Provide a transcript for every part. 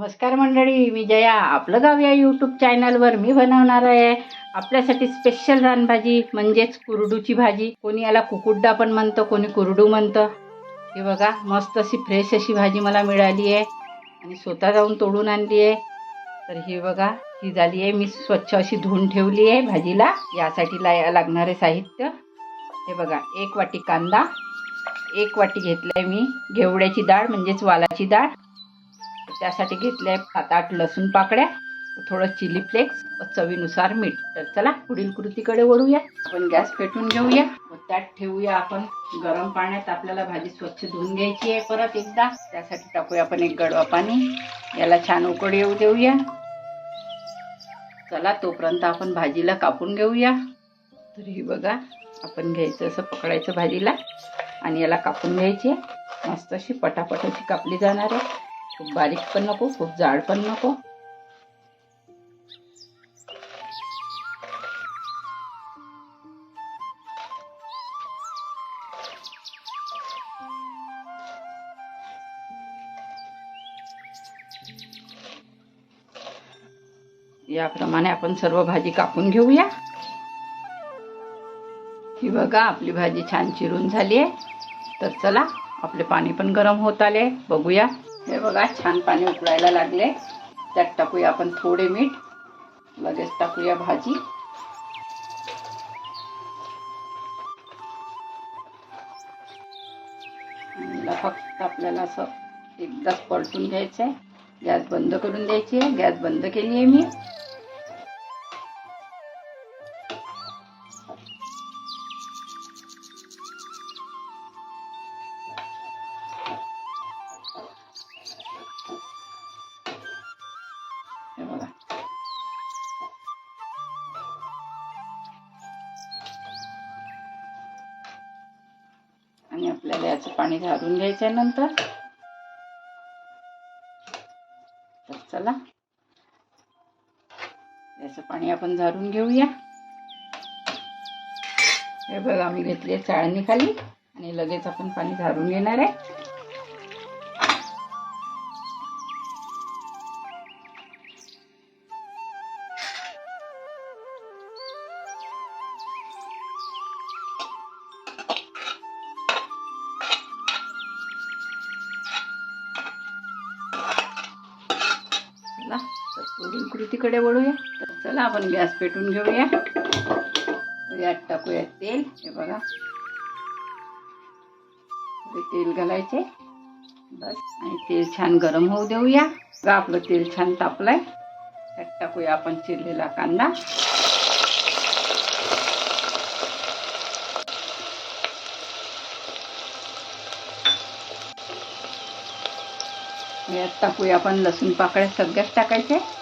नमस्कार मंडळी मी जया. आपलं गाव या यूट्यूब चॅनलवर मी बनवणार आहे आपल्यासाठी स्पेशल रानभाजी म्हणजेच कुरडूची भाजी. कोणी याला कुकुड्डा पण म्हणतं कोणी कुरडू म्हणतं. हे बघा मस्त अशी फ्रेश अशी भाजी मला मिळाली आहे. आणि स्वतः जाऊन तोडून आणली आहे. तर ही बघा ही झाली आहे. मी स्वच्छ अशी धुवून ठेवली आहे भाजीला. यासाठी ला लागणारे साहित्य. हे बघा एक वाटी कांदा एक वाटी घेतलं आहे मी. घेवड्याची डाळ म्हणजेच वालाची डाळ. त्यासाठी घेतल्या सात आठ लसूण पाकड्या थोडं चिली फ्लेक्स व चवीनुसार मीठ. तर चला पुढील कृतीकडे वळूया. आपण गॅस पेटून घेऊया. व त्यात ठेवूया आपण गरम पाण्यात आपल्याला भाजी स्वच्छ धुवून घ्यायची आहे परत एकदा. त्यासाठी टाकूया आपण एक गडवा पाणी. याला छान उकड येऊ देऊया. चला तोपर्यंत आपण भाजीला कापून घेऊया. तर ही बघा आपण घ्यायचं असं पकडायचं भाजीला. आणि याला कापून घ्यायची मस्त अशी पटापट अशी कापली जाणार आहे. खूप बारीक पण नको खूप जाड पण नको. याप्रमाणे आपण सर्व भाजी कापून घेऊया. ही बघा आपली भाजी छान चिरून झाली आहे. तर चला आपले पाणी पण गरम होत आले. बघूया. हे बघा छान पाणी उकळायला लागले. त्यात टाकूया आपण थोडे मीठ. लगेच टाकूया भाजी. फक्त आपल्याला असं एकदाच पलटून घ्यायचं आहे गॅस बंद करून द्यायची आहे गॅस बंद केली आहे मी. आणि आपल्याला याचं पाणी झाडून घ्यायचं आहे नंतर. तर चला. याचं पाणी आपण झाडून घेऊया. हे बघा मी घेतली आहे चाळणी खाली आणि लगेच आपण पाणी झाडून घेणार आहे. तिकडे वळूया. तर चला आपण गॅस पेटून घेऊया. यात टाकूया तेल. हे बघा. तेल घालायचे. बस. आणि तेल छान गरम होऊ देऊया. बघा आपलं तेल छान तापलंय. त्यात टाकूया आपण चिरलेला कांदा. यात टाकूया आपण लसूण पाकळ्या सगळ्याच टाकायचे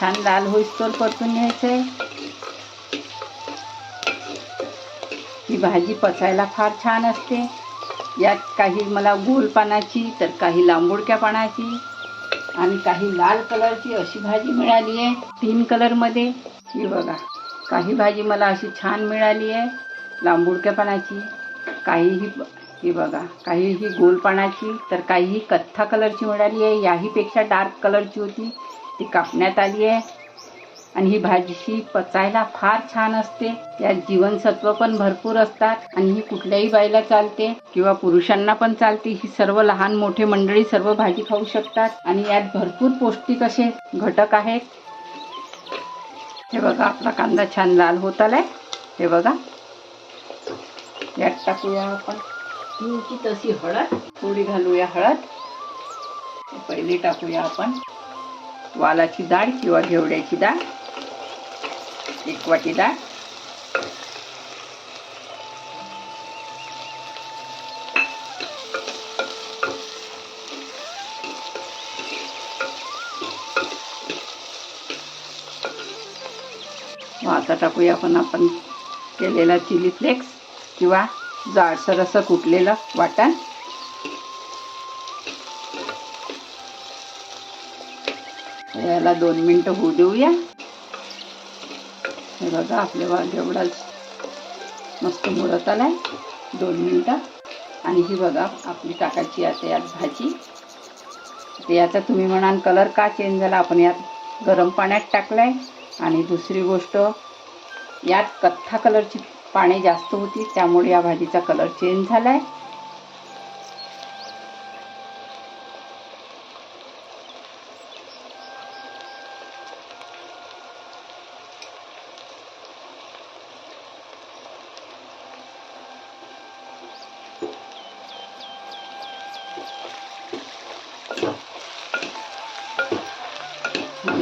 छान लाल होईस्तोर परतून घ्यायचंय. ही भाजी पचायला फार छान असते. यात काही मला गोल पानाची तर काही लांबुडक्या पानाची आणि काही लाल कलरची अशी भाजी मिळाली आहे तीन कलरमध्ये ही बघा काही भाजी मला अशी छान मिळाली आहे लांबुडक्या पानाची काही ही ही बघा काही ही गोल पानाची तर काही ही कथ्था कलरची मिळाली आहे याहीपेक्षा डार्क कलरची होती. ती कापण्यात आली आहे. आणि ही भाजी पचायला फार छान असते. यात जीवनसत्व पण भरपूर असतात. आणि ही कुठल्याही बाईला चालते किंवा पुरुषांना पण चालते. ही सर्व लहान मोठे मंडळी सर्व भाजी खाऊ शकतात. आणि यात भरपूर पौष्टिक असे घटक आहेत. हे बघा आपला कांदा छान लाल होत आलाय. हे बघा. यात टाकूया आपण. तशी हळद. थोडी घालूया हळद. पहिली टाकूया आपण. वालाची डाळ किंवा घेवड्याची डाळ एक वाटी डाळ. आता टाकूया पण आपण केलेला चिली फ्लेक्स किंवा जाडसर असं कुटलेलं वाटण. याला दोन मिनटं होऊ देऊया. हे बघा आपल्या वाघ एवढाच मस्त मुरत आलाय. दोन मिनटं. आणि ही बघा आपली टाकायची आता यात भाजी. याचा तुम्ही म्हणाल कलर का चेंज झाला? आपण यात गरम पाण्यात टाकलाय. आणि दुसरी गोष्ट यात कथ्था कलरची पाणी जास्त होती त्यामुळे या भाजीचा कलर चेंज झालाय. आहे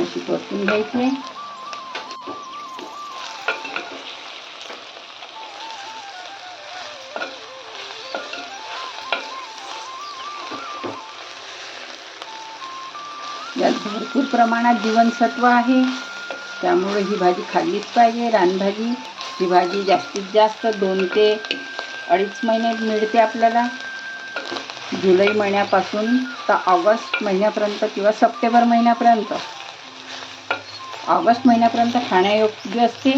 अशी परतून घ्यायची. आहे यात भरपूर प्रमाणात जीवनसत्व आहे. त्यामुळे ही भाजी खाल्लीच पाहिजे. रानभाजी ही भाजी जास्तीत जास्त दोन ते अडीच महिने मिळते आपल्याला. जुलै महिन्यापासून तर ऑगस्ट महिन्यापर्यंत किंवा सप्टेंबर महिन्यापर्यंत. ऑगस्ट महिन्यापर्यंत खाण्यायोग्य असते.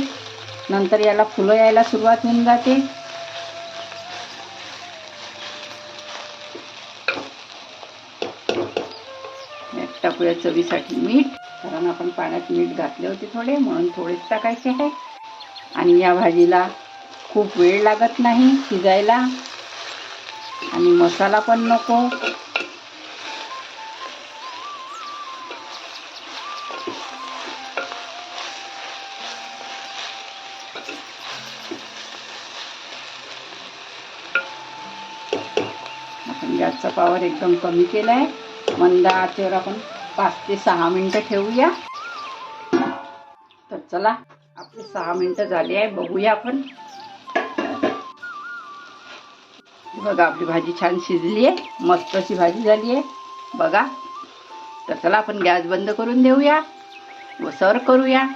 नंतर याला फुलं यायला सुरुवात होऊन जाते. टाकूया चवीसाठी मीठ. कारण आपण पाण्यात मीठ घातले होते थोडे म्हणून थोडेच टाकायचे आहे. आणि या भाजीला खूप वेळ लागत नाही शिजायला. आणि मसाला पण नको. गॅसचा पॉवर एकदम कमी केला आहे मंद आचेवर आपण पाच ते सहा मिनटं ठेवूया. तर चला आपली सहा मिनटं झाली आहे बघूया आपण. बघा आपली भाजी छान शिजली आहे मस्त अशी भाजी झाली आहे. बघा तर चला आपण गॅस बंद करून देऊया व सर्व करूया.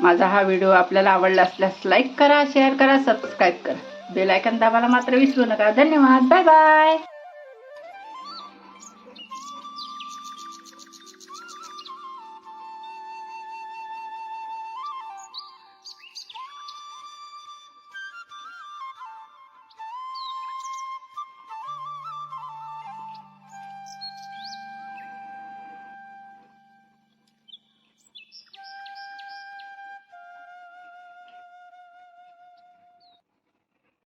माझा हा व्हिडिओ आपल्याला आवडला असल्यास लाईक करा शेअर करा सबस्क्राईब करा. बेल आयकन दाबायला मात्र विसरू नका. धन्यवाद. Bye bye.